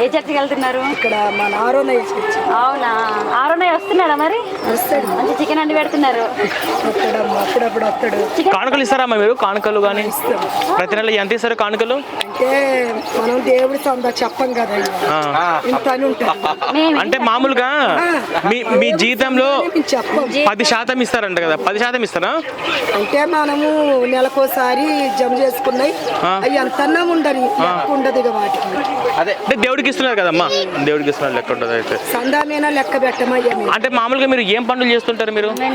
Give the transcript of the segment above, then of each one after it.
ఏ చర్చికి వెళ్తున్నారు? ఇక్కడ మన ఆరోనయ్య చర్చి. అవునా? ఆరున్నయ వస్తున్నాడా మరి? వస్తాడు. మంచి చికెన్ అండి పెడుతున్నారు. వస్తాడమ్మా అప్పుడప్పుడు వస్తాడు. కానుకలు ఇస్తారమ్మా మీరు? కానుకలు కానీ ప్రతి నెల ఎంత ఇస్తారు కానుకలు? అంటే మనం దేవుడి సందా చెప్పం కదా ఆ. ఇంత అని ఉంటుంది. మేము అంటే మామూలుగా మీ మీ జీతంలో మేము చెప్పం. పది శాతం ఇస్తారంట కదా. పది శాతం ఇస్తారా? అంటే మనము నెలకోసారి జమ చేసుకున్నాయి. ఆ. అవి అంతన్నా ఉండని లెక్క ఉండదు ఇక వాటికి. అదే. అంటే దేవుడికి ఇస్తున్నారు కదమ్మా? దేవుడికి ఇస్తున్నారు లెక్క ఉంటుంది అయితే. సందామేనా లెక్క పెట్టమయ్యా అంటే మామూలుగా మీరు ఏం పనులు చేస్తుంటారు మీరు? మేము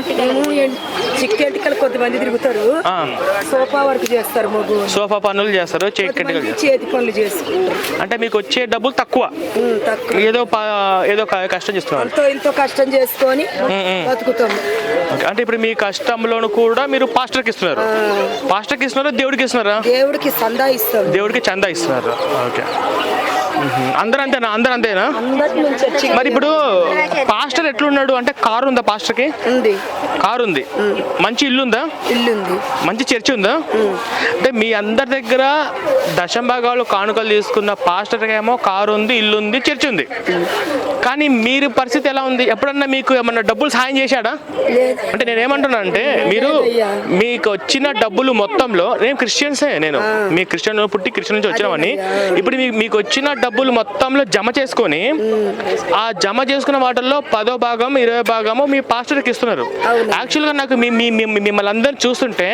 చిక్కెంటికలు కొద్దిమంది తిరుగుతారు. ఆ. సోఫా వర్క్ చేస్తారు మగు సోఫా పనులు చేస్తారు కొంతమంది చేస్తారు. చేతి పనులు చేసుకుంటారు. అంటే మీకు వచ్చే డబ్బులు తక్కువ. ఉమ్, తక్కువ. ఏదో ప- ఏదో క- కష్టం చేస్తున్నారు. ఇంతో కష్టం చేసుకొని ఓకే. అంటే ఇప్పుడు మీ కష్టంలోను కూడా మీరు పాస్టర్కి ఇస్తున్నారు. పాస్టర్కి ఇస్తున్నారా దేవుడికి ఇస్తున్నారా? దేవుడికి సందా ఇస్తాం దేవుడికి చందా ఇస్తున్నారు. ఓకే. అందరూ అంతేనా అందరూ అంతేనా మరి ఇప్పుడు పాస్టర్ ఎట్లున్నాడు? అంటే కారు ఉందా పాస్టర్కి? ఉంది. కారు ఉంది మంచి ఇల్లు ఉందా ఇల్లు ఉంది మంచి చర్చి ఉందా? అంటే మీ అందరి దగ్గర దశం భాగాలు కానుకలు తీసుకున్న పాస్టర్కి ఏమో కారు ఉంది ఇల్లు ఉంది. చర్చి ఉంది కానీ మీరు పరిస్థితి ఎలా ఉంది? ఎప్పుడన్నా మీకు ఏమన్నా డబ్బులు సాయం చేశాడా? అంటే నేను ఏమంటున్నా అంటే మీరు. మీకు వచ్చిన డబ్బులు మొత్తంలో నేను క్రిస్టియన్సే నేను. మీ క్రిస్టియన్ పుట్టి క్రిస్టియన్ నుంచి వచ్చినామని ఇప్పుడు మీకు మీకు వచ్చిన డబ్బులు మొత్తంలో జమ చేసుకొని ఆ జమ చేసుకున్న వాటిల్లో పదో భాగం ఇరవై భాగము మీ పాస్టర్కి ఇస్తున్నారు. యాక్చువల్గా నాకు మీ మిమ్మల్ని అందరిని చూస్తుంటే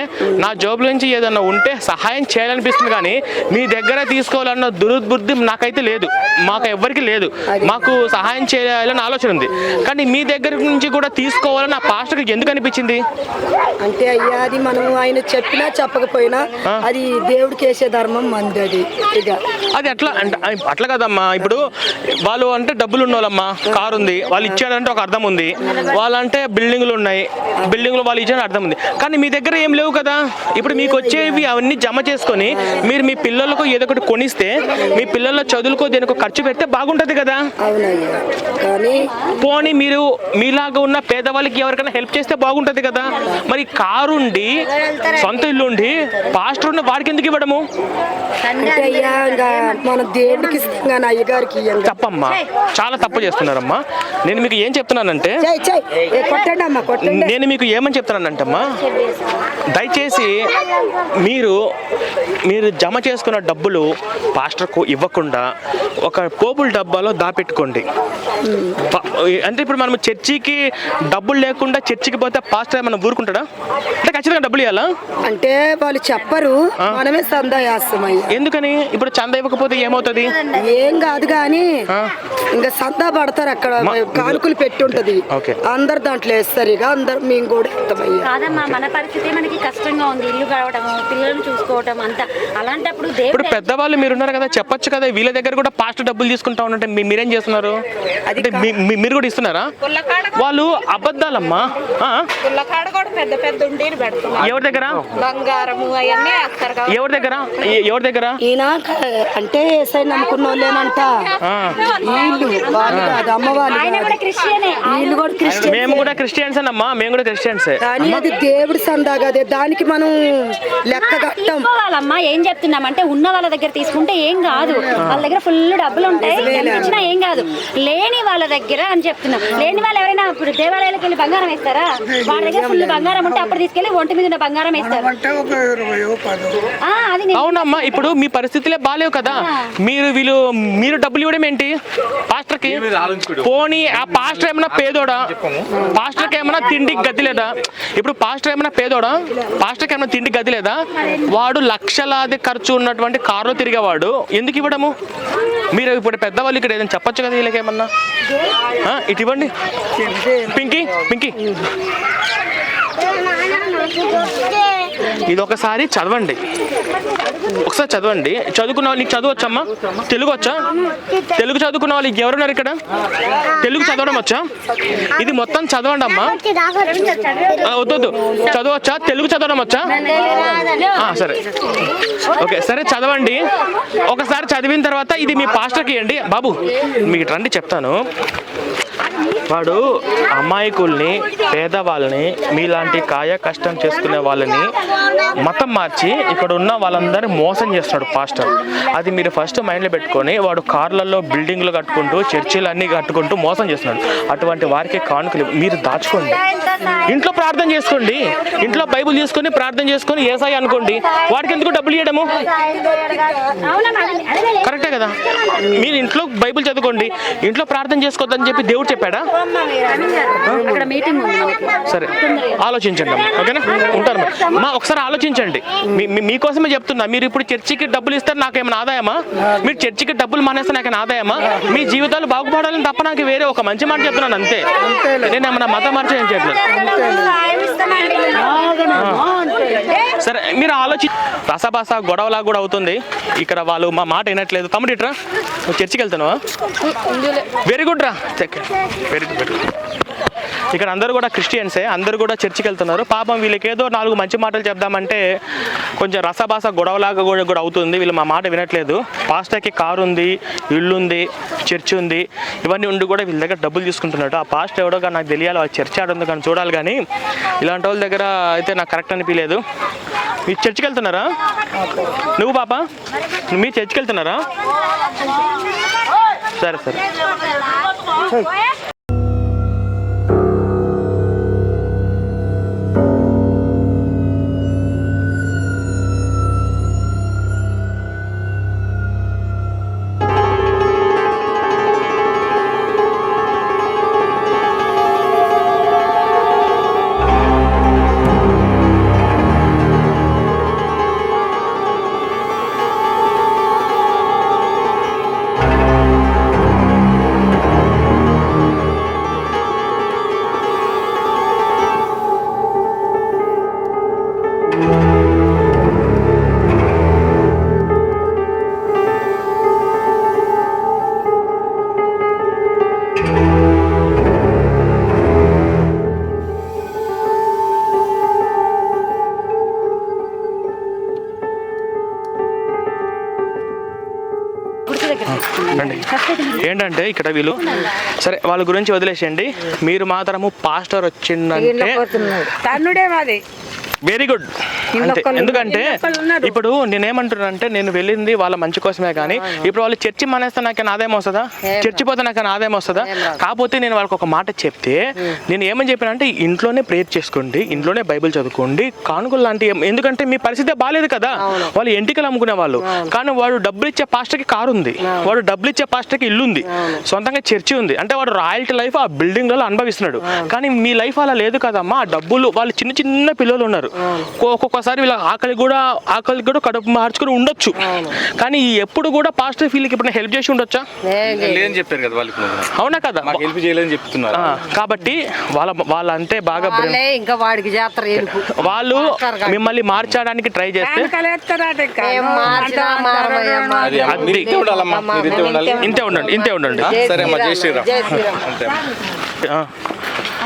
నా జాబ్ నుంచి ఏదన్నా ఉంటే సహాయం చేయాలనిపిస్తుంది కానీ మీ దగ్గర తీసుకోవాలన్న దురుద్బుద్ధి నాకైతే లేదు. మాకు ఎవ్వరికి లేదు. మాకు సహాయం చేయాలని ఆలోచన ఉంది. కానీ మీ దగ్గర నుంచి కూడా తీసుకోవాలని ఆ పాస్టర్కి ఎందుకు అనిపించింది? అంటే అయ్యా అది మనం ఆయన చెప్పినా చెప్పకపోయినా అది దేవుడికి వేసే ధర్మం మంది అది ఇక అది ఎట్లా అంటే అట్లా కదమ్మా? ఇప్పుడు వాళ్ళు అంటే డబ్బులు ఉన్నోళ్ళమ్మా. కారు ఉంది. వాళ్ళు ఇచ్చారంటే ఒక అర్థం ఉంది. వాళ్ళంటే బిల్డింగ్లు ఉన్నాయి. బిల్డింగ్లు వాళ్ళు ఇచ్చారని అర్థం ఉంది. కానీ మీ దగ్గర ఏం లేవు కదా? ఇప్పుడు మీకు వచ్చేవి అవన్నీ జమ చేసుకొని మీరు మీ పిల్లలకు ఏదో ఒకటి కొనిస్తే మీ పిల్లల చదువులకో దేనికో ఖర్చు పెడితే బాగుంటది కదా? పోనీ మీరు మీలాగా ఉన్న పేదవాళ్ళకి ఎవరికైనా హెల్ప్ చేస్తే బాగుంటది కదా? మరి కారు ఉండి సొంత ఇల్లు ఉండి పాస్టర్ ఉన్న వాడికి ఎందుకు ఇవ్వడము? మన దేవుడికి అయ్యగారికి. తప్పమ్మా. చాలా తప్పు చేస్తున్నారమ్మా. నేను మీకు ఏం చెప్తున్నానంటే నేను మీకు ఏమని చెప్తున్నానంటమ్మా దయచేసి మీరు మీరు జమ చేసుకున్న డబ్బులు పాస్టర్కు ఇవ్వకుండా ఒక పోపుల డబ్బాలో దాపెట్టుకోండి. అంటే ఇప్పుడు మనం చర్చికి డబ్బులు లేకుండా చర్చికి పోతే పాస్టర్ ఏమైనా ఊరుకుంటాడా? అంటే ఖచ్చితంగా డబ్బులు ఇవ్వాలా అంటే వాళ్ళు చెప్పరు మనమే సందా ఎందుకని? ఇప్పుడు చంద ఇవ్వకపోతే ఏమవుతుంది? ఏం కాదు కానీ ఇంకా సందా పడతారు అక్కడ కానుకలు పెట్టి ఉంటది. అందరు దాంట్లో వేస్తారు ఇక అందరు మేము కూడా కాదమ్మా మన పరిస్థితి మనకి కష్టంగా ఉంది ఇల్లు పిల్లల్ని చూసుకోవటం అంతా. అలాంటప్పుడు ఇప్పుడు పెద్దవాళ్ళు మీరున్నారు కదా చెప్పొచ్చు కదా వీళ్ళ దగ్గర కూడా పాస్ట్ డబ్బులు తీసుకుంటా ఉన్నట్టే మీరేం చేస్తున్నారు? మీ- మీరు కూడా ఇస్తున్నారా? వాళ్ళు అబద్ధాలమ్మా. ఎవరి దగ్గర? ఎవరి దగ్గర? ఎవరి దగ్గర? ఈయన అంటే ఏసై నమ్ముకున్న వాళ్ళేనంట ఆ. వీళ్ళు వాళ్ళు కాదు అమ్మ వాళ్ళు ఆయన కాదు. కూడా క్రిస్టియనే. వీళ్ళు కూడా క్రిస్టియన్. మేము కూడా క్రిస్టియన్స్ అమ్మా మేము కూడా క్రిస్టియన్సే కానీ అది దేవుడి సందా కదే దానికి మనం లెక్క కట్టం. తీసుకోవాలమ్మా ఏం చెప్తున్నామంటే ఉన్న వాళ్ళ దగ్గర తీసుకుంటే ఏం కాదు. వాళ్ళ దగ్గర ఫుల్ డబ్బులు ఉంటాయి ఇచ్చినా ఏం కాదు. లేని వాళ్ళ దగ్గర అని చెప్తున్నాం. లేని వాళ్ళు ఎవరైనా ఇప్పుడు దేవాలయాలకు వెళ్ళి బంగారం వేస్తారా? వాళ్ళ దగ్గర ఫుల్ బంగారం ఉంటే అప్పుడు తీసుకెళ్ళి ఒంటి మీద ఉన్న బంగారం వేస్తారు. ఆ, అది నేను- అవునమ్మా ఇప్పుడు మీ పరిస్థితులే బాగాలేవు కదా. మీరు వీళ్ళు మీరు డబ్బులు ఇవ్వడం ఏంటి? పాస్టర్కి పోనీ ఆ పాస్టర్ ఏమైనా పేదోడా? పాస్టర్కి ఏమైనా తిండికి గతి లేదా? ఇప్పుడు పాస్టర్ ఏమైనా పేదోడా? పాస్టర్కి ఏమైనా తిండికి గతి లేదా? వాడు లక్షలాది ఖర్చు ఉన్నటువంటి కారులో తిరిగేవాడు. ఎందుకు ఇవ్వడము? మీరు ఇప్పుడు పెద్దవాళ్ళు ఇక్కడ ఏదైనా చెప్పొచ్చు కదా వీళ్ళకి ఏమన్నా? ఇటు ఇవ్వండి. పింకీ పింకీ. ఇది ఒకసారి చదవండి. ఒకసారి చదవండి. చదువుకున్న వాళ్ళు నీకు చదువు వచ్చమ్మా తెలుగు వచ్చా తెలుగు చదువుకున్న వాళ్ళు ఎవరున్నారు ఇక్కడ? తెలుగు చదవడం వచ్చా? ఇది మొత్తం చదవండి అమ్మా వద్దు చదవచ్చా? తెలుగు చదవడం వచ్చా? సరే. ఓకే సరే చదవండి. ఒకసారి చదివిన తర్వాత ఇది మీ పాస్టర్కి ఇవ్వండి బాబు మీకు రండి చెప్తాను. వాడు అమాయకుల్ని పేదవాళ్ళని మీలాంటి కాయ కష్టం చేసుకునే వాళ్ళని మతం మార్చి ఇక్కడ ఉన్న వాళ్ళందరినీ మోసం చేస్తున్నాడు పాస్టర్. అది మీరు ఫస్ట్ మైండ్లో పెట్టుకొని వాడు కార్లలో బిల్డింగ్లు కట్టుకుంటూ చర్చిలు అన్నీ కట్టుకుంటూ మోసం చేస్తున్నాడు. అటువంటి వారికి కానుకలు మీరు దాచుకోండి. ఇంట్లో ప్రార్థన చేసుకోండి. ఇంట్లో బైబిల్ తీసుకొని ప్రార్థన చేసుకొని ఏసాయి అనుకోండి. వాడికి ఎందుకు డబ్బులు ఇవ్వడము కరెక్టే కదా. మీరు ఇంట్లో బైబిల్ చదువుకోండి. ఇంట్లో ప్రార్థన చేసుకోవద్దని చెప్పి దేవుడు చెప్పాడా. అక్కడ మీటింగ్ ఉంది మనకి సరే ఆలోచించండి అమ్మా ఓకేనా? ఉంటారు. మా ఒకసారి ఆలోచించండి. మీకోసమే చెప్తున్నా. మీరు ఇప్పుడు చర్చికి డబ్బులు ఇస్తారు నాకేమైనా ఆదాయమా? మీరు చర్చికి డబ్బులు మానేస్తే నాకేమైనా ఆదాయమా? మీ జీవితాలు బాగుపడాలని తప్ప నాకు వేరే ఒక మంచి మాట చెప్తున్నాను అంతే. నేను ఏమన్నా మతం మార్చి ఏం చెప్పలేదు. సరే మీరు ఆలోచి రసభాస గొడవలా కూడా అవుతుంది. ఇక్కడ వాళ్ళు మా మాట వినట్లేదు. తమ్ముడు ఇట్రా నువ్వు చర్చికి వెళ్తున్నావా? వెరీ గుడ్ రా. వెరీ గుడ్ వెరీ గుడ్ ఇక్కడ అందరూ కూడా క్రిస్టియన్సే అందరూ కూడా చర్చికి వెళ్తున్నారు పాపం వీళ్ళకి ఏదో నాలుగు మంచి మాటలు చెప్దామంటే కొంచెం రసభాస గొడవలాగా కూడా కూడా అవుతుంది. వీళ్ళు మా మాట వినట్లేదు. పాస్టర్కి కారు ఉంది ఇల్లు ఉంది చర్చ్ ఉంది. ఇవన్నీ ఉండి కూడా వీళ్ళ దగ్గర డబ్బులు తీసుకుంటున్నాడు. ఆ పాస్టర్ ఎవడో కానీ నాకు తెలియాలి ఆ చర్చి ఆడ ఉంది కానీ చూడాలి కానీ ఇలాంటి వాళ్ళ దగ్గర అయితే నాకు కరెక్ట్ అనిపించలేదు మీరు చర్చికి వెళ్తున్నారా నువ్వు పాప? మీరు చర్చికి వెళ్తున్నారా సరే సరే. ఏంటంటే ఇక్కడ వీళ్ళు సరే వాళ్ళ గురించి వదిలేసేయండి. మీరు మాత్రము పాస్టర్ వచ్చిందంటే తన్నుడే మాది. వెరీ గుడ్ అంతే. ఎందుకంటే ఇప్పుడు నేనేమంటున్నానంటే నేను వెళ్ళింది వాళ్ళ మంచి కోసమే కానీ ఇప్పుడు వాళ్ళు చర్చి మానేస్తే నాకేనా ఆదాయం వస్తుందా చర్చి పోతే నాకేనా ఆదాయం వస్తుందా కాకపోతే నేను వాళ్ళకి ఒక మాట చెప్తే నేను ఏమని చెప్పానంటే ఇంట్లోనే ప్రేయర్ చేసుకోండి ఇంట్లోనే బైబిల్ చదువుకోండి కానుకలు లాంటి ఎందుకంటే మీ పరిస్థితి బాగాలేదు కదా. వాళ్ళు ఎంటికలు అమ్ముకునే వాళ్ళు. కానీ వాడు డబ్బులు ఇచ్చే పాస్టర్కి కారు ఉంది. వాడు డబ్బులు ఇచ్చే పాస్టర్కి ఇల్లు ఉంది. సొంతంగా చర్చి ఉంది. అంటే వాడు రాయల్టీ లైఫ్ ఆ బిల్డింగ్లలో అనుభవిస్తున్నాడు. కానీ మీ లైఫ్ అలా లేదు కదమ్మా. ఆ డబ్బులు వాళ్ళు చిన్న చిన్న పిల్లలు ఉన్నారు. ఒక్కొ- ఒక్కొక్కసారి వీళ్ళ ఆకలి కూడా ఆకలి కూడా కడుపు మార్చుకుని ఉండొచ్చు. కానీ ఎప్పుడు కూడా పాస్టర్ ఫీల్కి ఇప్పుడు హెల్ప్ చేసి ఉండొచ్చా? లేదని చెప్పారు కదా. అవునా కదా? మాకు హెల్ప్ చేయలేదని చెప్తున్నారు. కాబట్టి వాళ్ళ వాళ్ళంటే బాగా వాళ్ళే ఇంకా వాడికి ఎరుపు వాళ్ళు మిమ్మల్ని మార్చడానికి ట్రై చేస్తే ఇంతే ఉండాలమ్మా మీరు ఇంతే ఉండాలి. ఇంతే ఉండండి ఇంతే ఉండండి. సరే అమ్మా జై శ్రీరామ్. అంతే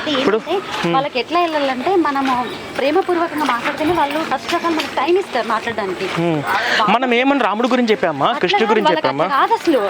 అది ఏంటంటే వాళ్ళకి ఎట్లా వెళ్ళాలంటే మనము ప్రేమపూర్వకంగా మాట్లాడితేనే వాళ్ళు ఫస్ట్ ఆఫ్ ఆల్ మనకి టైం ఇస్తారు మాట్లాడడానికి. మనం ఏమని రాముడి గురించి చెప్పామా? కృష్ణ గురించి చెప్పామా? కాదు అసలు.